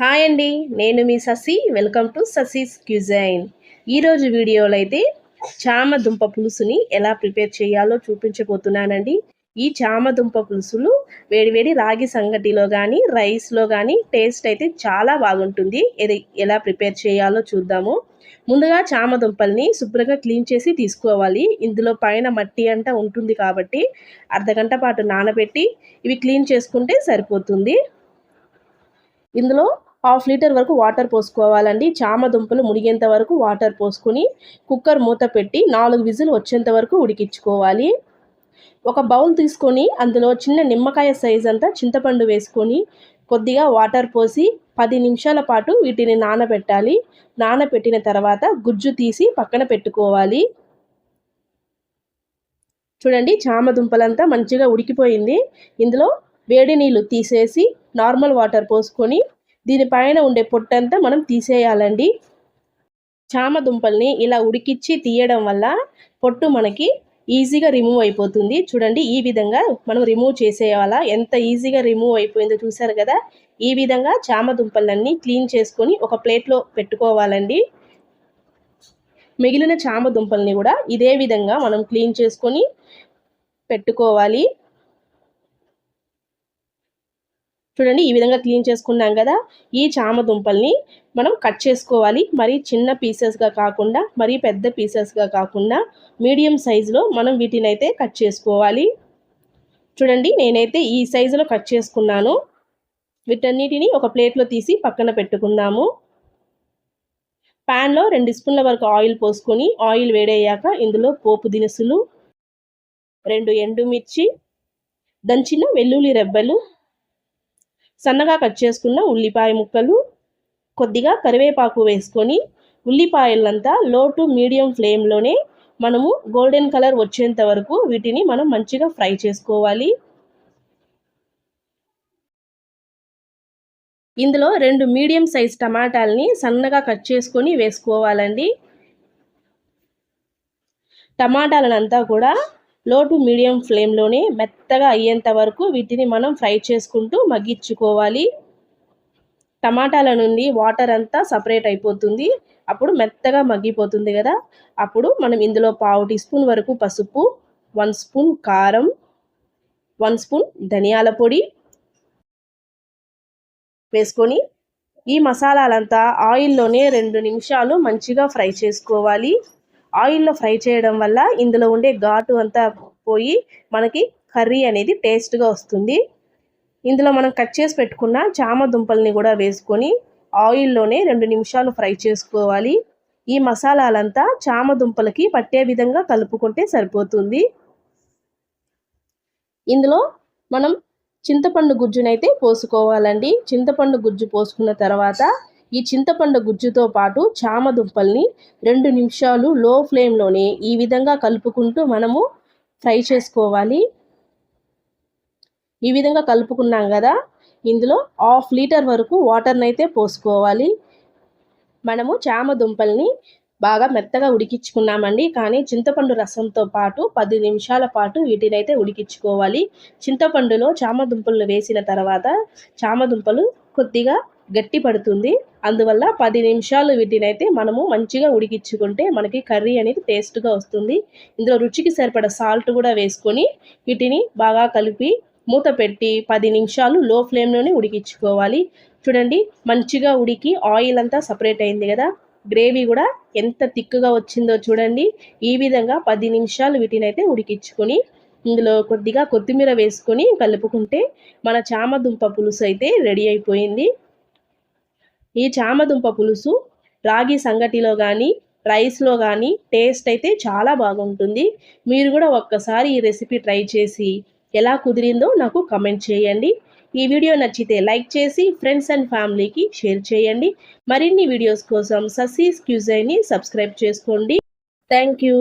Hi అండి నేను మీ Sasi. Welcome to Sasi's cuisine. ఈరోజు వీడియోలో అయితే చామ దుంప పులుసుని ఎలా ప్రిపేర్ చేయాలో చూపించబోతున్నానండి. ఈ చామ దుంప పులుసులు వేడివేడి రాగి సంగటిలో కానీ రైస్లో కానీ టేస్ట్ అయితే చాలా బాగుంటుంది. ఇది ఎలా ప్రిపేర్ చేయాలో చూద్దాము. ముందుగా చామ దుంపల్ని శుభ్రంగా క్లీన్ చేసి తీసుకోవాలి. ఇందులో పైన మట్టి అంట ఉంటుంది కాబట్టి అర్ధగంట పాటు నానబెట్టి ఇవి క్లీన్ చేసుకుంటే సరిపోతుంది. ఇందులో హాఫ్ లీటర్ వరకు వాటర్ పోసుకోవాలండి. చామ దుంపలు మునిగేంత వరకు వాటర్ పోసుకొని కుక్కర్ మూత పెట్టి నాలుగు విజిల్ వచ్చేంత వరకు ఉడికించుకోవాలి. ఒక బౌల్ తీసుకొని అందులో చిన్న నిమ్మకాయ సైజ్ అంతా చింతపండు వేసుకొని కొద్దిగా వాటర్ పోసి పది నిమిషాల పాటు వీటిని నానబెట్టాలి. నానబెట్టిన తర్వాత గుజ్జు తీసి పక్కన పెట్టుకోవాలి. చూడండి చామ దుంపలంతా మంచిగా ఉడికిపోయింది. ఇందులో వేడి నీళ్ళు తీసేసి నార్మల్ వాటర్ పోసుకొని దీనిపైన ఉండే పొట్టంతా మనం తీసేయాలండి. చామ దుంపల్ని ఇలా ఉడికిచ్చి తీయడం వల్ల పొట్టు మనకి ఈజీగా రిమూవ్ అయిపోతుంది. చూడండి ఈ విధంగా మనం రిమూవ్ చేసేయాలా? ఎంత ఈజీగా రిమూవ్ అయిపోయిందో చూసారు కదా? ఈ విధంగా చామ దుంపలన్నీ క్లీన్ చేసుకొని ఒక ప్లేట్లో పెట్టుకోవాలండి. మిగిలిన చామ దుంపల్ని కూడా ఇదే విధంగా మనం క్లీన్ చేసుకొని పెట్టుకోవాలి. చూడండి ఈ విధంగా క్లీన్ చేసుకున్నాం కదా. ఈ చామ దుంపల్ని మనం కట్ చేసుకోవాలి. మరీ చిన్న పీసెస్గా కాకుండా మరీ పెద్ద పీసెస్గా కాకుండా మీడియం సైజులో మనం వీటిని అయితే కట్ చేసుకోవాలి. చూడండి నేనైతే ఈ సైజులో కట్ చేసుకున్నాను. వీటన్నిటిని ఒక ప్లేట్లో తీసి పక్కన పెట్టుకుందాము. ప్యాన్లో రెండు స్పూన్ల వరకు ఆయిల్ పోసుకొని ఆయిల్ వేడయ్యాక ఇందులో పోపు దినుసులు రెండు ఎండుమిర్చి దంచిన వెల్లుల్లి రెబ్బలు సన్నగా కట్ చేసుకున్న ఉల్లిపాయ ముక్కలు కొద్దిగా కరివేపాకు వేసుకొని ఉల్లిపాయలంతా లో టు మీడియం ఫ్లేమ్లోనే మనము గోల్డెన్ కలర్ వచ్చేంత వరకు వీటిని మనం మంచిగా ఫ్రై చేసుకోవాలి. ఇందులో రెండు మీడియం సైజ్ టమాటాలని సన్నగా కట్ చేసుకొని వేసుకోవాలండి. టమాటాలనంతా కూడా లో టు మీడియం ఫ్లేమ్లోనే మెత్తగా అయ్యేంత వరకు వీటిని మనం ఫ్రై చేసుకుంటూ మగ్గించుకోవాలి. టమాటాల నుండి వాటర్ అంతా సపరేట్ అయిపోతుంది. అప్పుడు మెత్తగా మగ్గిపోతుంది కదా. అప్పుడు మనం ఇందులో పావు టీ స్పూన్ వరకు పసుపు వన్ స్పూన్ కారం వన్ స్పూన్ ధనియాల పొడి వేసుకొని ఈ మసాలాలంతా ఆయిల్లోనే రెండు నిమిషాలు మంచిగా ఫ్రై చేసుకోవాలి. ఆయిల్లో ఫ్రై చేయడం వల్ల ఇందులో ఉండే ఘాటు అంతా పోయి మనకి కర్రీ అనేది టేస్ట్గా వస్తుంది. ఇందులో మనం కట్ చేసి పెట్టుకున్న చామ దుంపల్ని కూడా వేసుకొని ఆయిల్లోనే రెండు నిమిషాలు ఫ్రై చేసుకోవాలి. ఈ మసాలాలంతా చామ దుంపలకి పట్టే విధంగా కలుపుకుంటే సరిపోతుంది. ఇందులో మనం చింతపండు గుజ్జునైతే పోసుకోవాలండి. చింతపండు గుజ్జు పోసుకున్న తర్వాత ఈ చింతపండు గుజ్జుతో పాటు చామ దుంపల్ని రెండు నిమిషాలు లో ఫ్లేమ్లోనే ఈ విధంగా కలుపుకుంటూ మనము ఫ్రై చేసుకోవాలి. ఈ విధంగా కలుపుకున్నాం కదా ఇందులో హాఫ్ లీటర్ వరకు వాటర్ని అయితే పోసుకోవాలి. మనము చామ దుంపల్ని బాగా మెత్తగా ఉడికించుకున్నామండి కానీ చింతపండు రసంతో పాటు పది నిమిషాల పాటు వీటిని అయితే ఉడికించుకోవాలి. చింతపండులో చామదుంపలు వేసిన తర్వాత చామ దుంపలు కొద్దిగా గట్టి పడుతుంది అందువల్ల పది నిమిషాలు వీటినైతే మనము మంచిగా ఉడికించుకుంటే మనకి కర్రీ అనేది టేస్ట్గా వస్తుంది. ఇందులో రుచికి సరిపడ సాల్ట్ కూడా వేసుకొని వీటిని బాగా కలిపి మూత పెట్టి పది నిమిషాలు లో ఫ్లేమ్లోనే ఉడికించుకోవాలి. చూడండి మంచిగా ఉడికి ఆయిల్ అంతా సపరేట్ అయింది కదా. గ్రేవీ కూడా ఎంత థిక్గా వచ్చిందో చూడండి. ఈ విధంగా పది నిమిషాలు వీటినైతే ఉడికించుకొని ఇందులో కొద్దిగా కొత్తిమీర వేసుకొని కలుపుకుంటే మన చామదుంప పులుసు అయితే రెడీ అయిపోయింది. ఈ చామదుంప పులుసు రాగి సంగటిలో కానీ రైస్లో కానీ టేస్ట్ అయితే చాలా బాగుంటుంది. మీరు కూడా ఒక్కసారి ఈ రెసిపీ ట్రై చేసి ఎలా కుదిరిందో నాకు కమెంట్ చేయండి. ఈ వీడియో నచ్చితే లైక్ చేసి ఫ్రెండ్స్ అండ్ ఫ్యామిలీకి షేర్ చేయండి. మరిన్ని వీడియోస్ కోసం ససీస్ క్యూజైని సబ్స్క్రైబ్ చేసుకోండి. Thank you.